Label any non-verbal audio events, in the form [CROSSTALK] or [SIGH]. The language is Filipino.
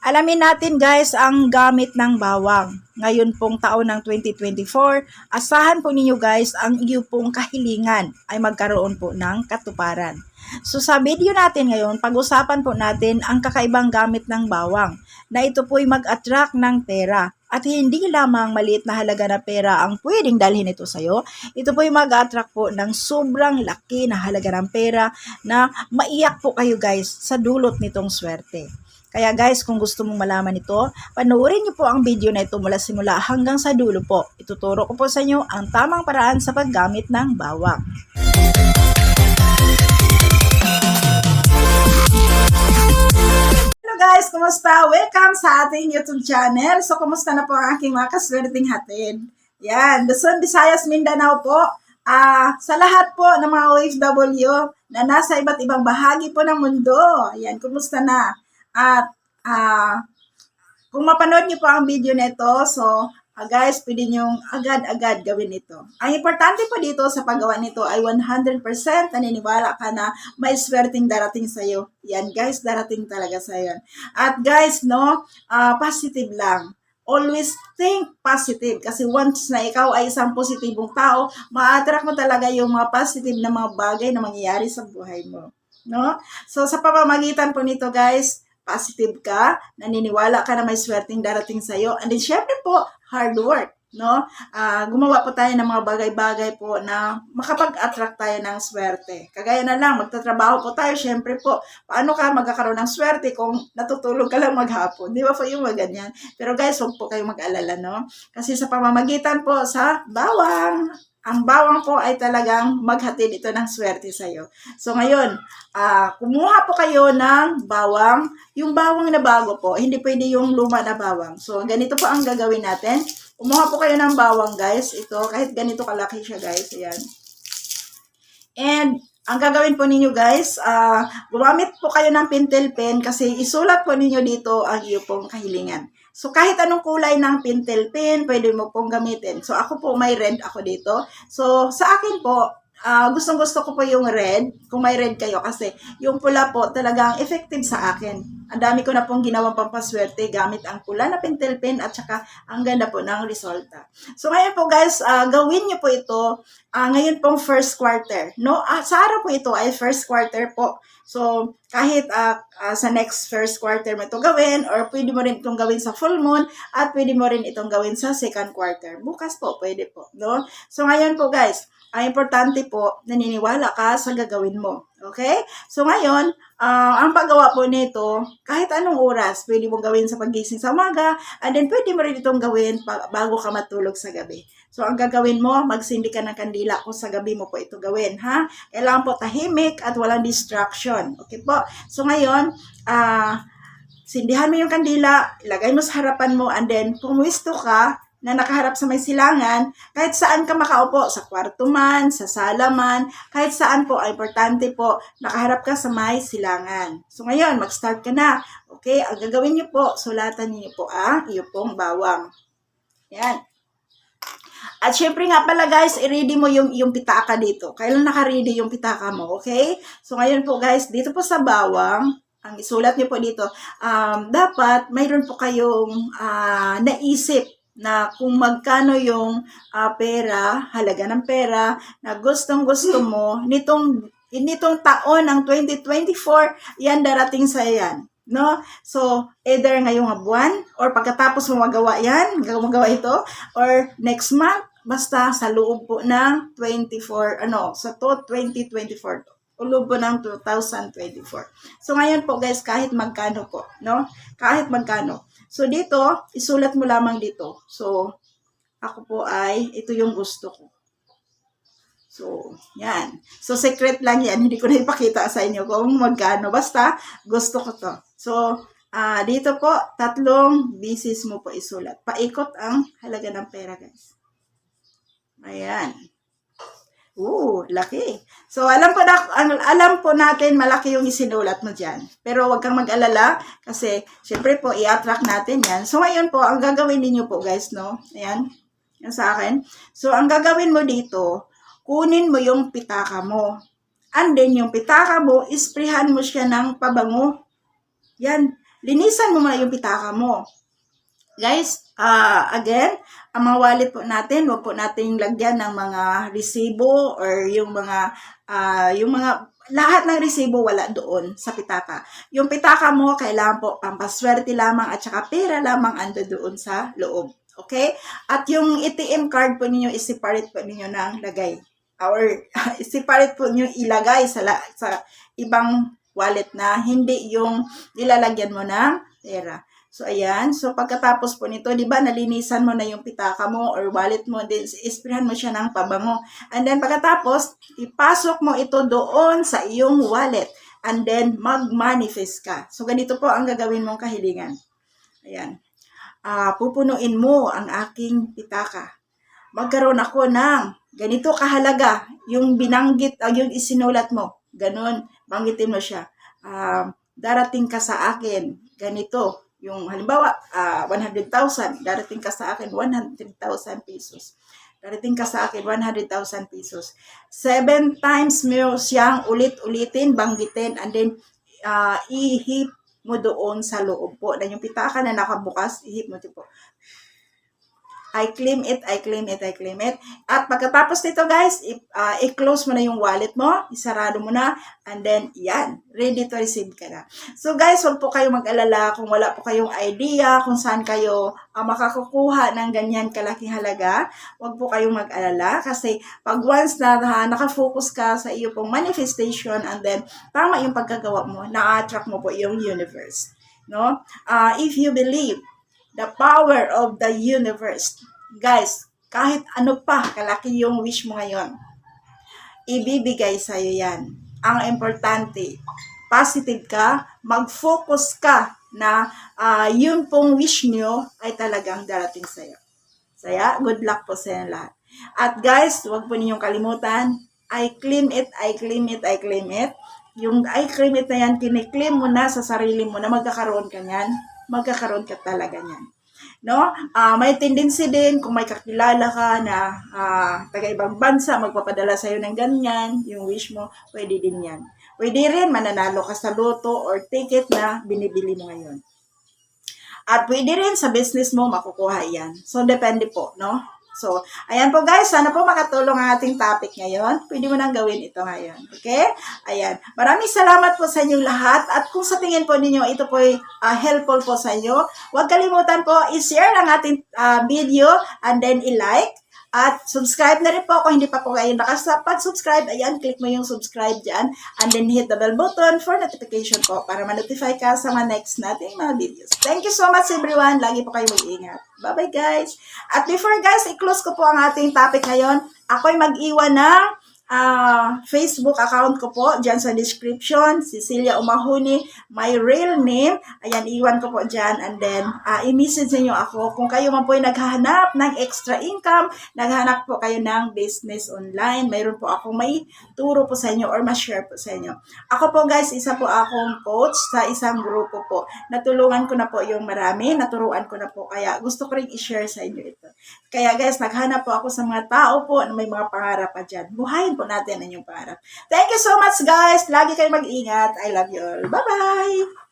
Alamin natin guys ang gamit ng bawang. Ngayon pong taon ng 2024, asahan po ninyo guys ang iyo pong kahilingan ay magkaroon po ng katuparan. So sa video natin ngayon, pag-usapan po natin ang kakaibang gamit ng bawang na ito po ay mag-attract ng pera. At hindi lamang maliit na halaga na pera ang pwedeng dalhin ito sa'yo. Ito po ay mag-attract po ng sobrang laki na halaga ng pera na maiyak po kayo guys sa dulot nitong swerte. Kaya guys, kung gusto mong malaman ito, panoorin niyo po ang video na ito mula simula hanggang sa dulo po. Ituturo ko po sa inyo ang tamang paraan sa paggamit ng bawang. Hello guys, kumusta? Welcome sa ating YouTube channel. So, kumusta na po ang aking mga kaswerteng hatid? Yan, Luzon, Visayas, Mindanao po. Ah, sa lahat po ng mga OFW na nasa iba't ibang bahagi po ng mundo. Yan, kumusta na? At ah, kung mapanood niyo po ang video nito, so ah, guys, pwede niyong agad-agad gawin ito. Ang importante po dito sa paggawa nito ay 100% naniniwala ka na may swerteng darating sa iyo. Yan guys, darating talaga sa yan. At guys, no, ah, positive lang. Always think positive kasi once na ikaw ay isang positibong tao, ma-attract mo talaga yung mga positive na mga bagay na mangyayari sa buhay mo. No? So sa pamamagitan po nito guys, positive ka, naniniwala ka na may swerteng darating sa iyo. And then syempre po, hard work, no? Ah, gumawa po tayo ng mga bagay-bagay po na makapag-attract tayo ng swerte. Kagaya na lang, magtatrabaho po tayo, syempre po, paano ka magkakaroon ng swerte kung natutulog ka lang maghapon? Di ba po yung mga ganyan? Pero guys, huwag po kayong mag-alala, no? Kasi sa pamamagitan po sa bawang, ang bawang po ay talagang maghatid ito ng swerte sa iyo. So ngayon, ah kumuha po kayo ng bawang. Yung bawang na bago po, hindi pwede yung luma na bawang. So ganito po ang gagawin natin. Kumuha po kayo ng bawang guys. Ito, kahit ganito kalaki siya guys. Ayan. And ang gagawin po ninyo guys, ah gumamit po kayo ng pintel pen kasi isulat po ninyo dito ang iyo pong kahilingan. So kahit anong kulay ng pintel pen, pwede mo pong gamitin. So ako po may red ako dito. So sa akin po, ah gustong gusto ko po yung red, kung may red kayo kasi yung pula po talagang effective sa akin. Ang dami ko na pong ginawang pampaswerte gamit ang pula na pentel pen at saka ang ganda po ng resulta. So ngayon po guys, ah, gawin niyo po ito ah, ngayon pong first quarter. No, ah, sa araw po ito ay first quarter po. So kahit ah, ah, sa next first quarter mo ito gawin or pwede mo rin itong gawin sa full moon at pwede mo rin itong gawin sa second quarter. Bukas po, pwede po. No? So ngayon po guys, ang importante po, naniniwala ka sa gagawin mo. Okay? So ngayon, ah, ang paggawa po nito, kahit anong oras, pwede mong gawin sa pagising sa umaga, and then pwede mo rin itong gawin bago ka matulog sa gabi. So ang gagawin mo, magsindi ka ng kandila kung sa gabi mo po ito gawin, ha? Kailangan po tahimik at walang distraction. Okay po? So ngayon, ah, sindihan mo yung kandila, ilagay mo sa harapan mo, and then pumwisto ka, na nakaharap sa may silangan, kahit saan ka makaupo, sa kwarto man, sa sala man, kahit saan po, ay importante po, nakaharap ka sa may silangan. So ngayon, mag-start ka na. Okay, ang gagawin niyo po, sulatan niyo po ang iyo pong bawang. Yan. At syempre nga pala guys, i-ready mo yung, yung pitaka dito. Kailan naka-ready yung pitaka mo, okay? So ngayon po guys, dito po sa bawang, ang isulat niyo po dito, um, dapat mayroon po kayong ah, naisip na kung magkano yung ah, pera, halaga ng pera, na gustong gusto [LAUGHS] mo, nitong, nitong taon ng 2024, yan darating sa yan. No? So, either ngayong buwan, or pagkatapos mo magawa yan, magawa ito, or next month, basta sa loob po ng 24, ano, sa to 2024 to. O loob po ng 2024. So, ngayon po guys, kahit magkano po, no? Kahit magkano. So, dito, isulat mo lamang dito. So, ako po ay, ito yung gusto ko. So, yan. So, secret lang yan. [LAUGHS] Hindi ko na ipakita sa inyo kung magkano. Basta, gusto ko to. So, ah dito po, tatlong bisis mo po isulat. Paikot ang halaga ng pera, guys. Ayan. Oo, laki. So, alam po, na, alam po natin malaki yung isinulat mo dyan. Pero huwag kang mag-alala kasi, syempre po, i-attract natin yan. So, ngayon po, ang gagawin ninyo po, guys, no? Ayan. Yan sa akin. So, ang gagawin mo dito, kunin mo yung pitaka mo. And then, yung pitaka mo, isprihan mo siya ng pabango. Yan. linisan mo muna yung pitaka mo. Guys, ah again, ang mga wallet po natin, wag po nating lagyan ng mga resibo or yung mga ah yung mga lahat ng resibo wala doon sa pitaka. Yung pitaka mo kailangan po pampaswerte lamang at saka pera lamang ando doon sa loob. Okay? At yung ATM card po ninyo is-separate po ninyo ng lagay. Or [LAUGHS] separate po ninyo ilagay sa, la- sa ibang wallet na hindi yung nilalagyan mo ng pera. So, ayan. So, pagkatapos po nito, di ba, nalinisan mo na yung pitaka mo or wallet mo, then isprayan mo siya ng pabango. And then, pagkatapos, ipasok mo ito doon sa iyong wallet. And then, mag-manifest ka. So, ganito po ang gagawin mong kahilingan. Ayan. Ah, pupunuin mo ang aking pitaka. Magkaroon ako ng ganito kahalaga, yung binanggit, ah, yung isinulat mo. Ganon, banggitin mo siya. Ah, darating ka sa akin, ganito. Yung halimbawa, ah, 100,000, darating ka sa akin 100,000 pesos. Darating ka sa akin 100,000 pesos. Seven times mo siyang ulit-ulitin, banggitin, and then ah, ihip mo doon sa loob po. Na yung pitaka na nakabukas, ihip mo po. I claim it, I claim it, I claim it. At pagkatapos nito guys, i- ah, i-close mo na yung wallet mo, isarado mo na, and then yan, ready to receive ka na. So guys, huwag po kayong mag-alala kung wala po kayong idea kung saan kayo ah, makakukuha ng ganyan kalaking halaga. Huwag po kayong mag-alala kasi pag once na ah, nakafocus ka sa iyo pong manifestation and then tama yung pagkagawa mo, na-attract mo po yung universe. No? Ah, if you believe the power of the universe. Guys, kahit ano pa kalaki yung wish mo ngayon, ibibigay sa'yo yan. Ang importante, positive ka, mag-focus ka na ah, yun pong wish nyo ay talagang darating sa'yo. Saya, good luck po sa inyo lahat. At guys, huwag po ninyong kalimutan, I claim it, I claim it, I claim it. Yung I claim it na yan, kiniklaim mo na sa sarili mo na magkakaroon ka niyan, magkakaroon ka talaga niyan. No? Ah, may tendency din kung may kakilala ka na ah, taga ibang bansa magpapadala sa ng ganyan, yung wish mo, pwede din 'yan. Pwede rin mananalo ka sa loto or ticket na binibili mo ngayon. At pwede rin sa business mo makukuha 'yan. So depende po, no? So, ayan po guys, sana po makatulong ang ating topic ngayon. Pwede mo nang gawin ito ngayon. Okay? Ayan. Maraming salamat po sa inyong lahat. At kung sa tingin po ninyo, ito po ay ah, helpful po sa inyo, huwag kalimutan po i-share ang ating ah, video and then i-like. At subscribe na rin po kung hindi pa po kayo nakasapag-subscribe. Ayan, click mo yung subscribe dyan. And then hit the bell button for notification po para ma-notify ka sa mga next nating mga videos. Thank you so much everyone. Lagi po kayo mag-iingat. Bye-bye guys. At before guys, i-close ko po ang ating topic ngayon. Ako'y mag-iwan ng ah, Facebook account ko po dyan sa description. Cecilia Umahuni, my real name. Ayan, iwan ko po dyan. And then, ah, i-message niyo ako kung kayo man po ay naghahanap ng extra income, naghahanap po kayo ng business online. Mayroon po akong may turo po sa inyo or ma-share po sa inyo. Ako po guys, isa po akong coach sa isang grupo po. Natulungan ko na po yung marami, naturuan ko na po. Kaya gusto ko rin i-share sa inyo ito. Kaya guys, naghanap po ako sa mga tao po na may mga pangarap pa dyan. Buhayin po natin ang inyong pangarap. Thank you so much guys. Lagi kayo mag-ingat. I love you all. Bye-bye!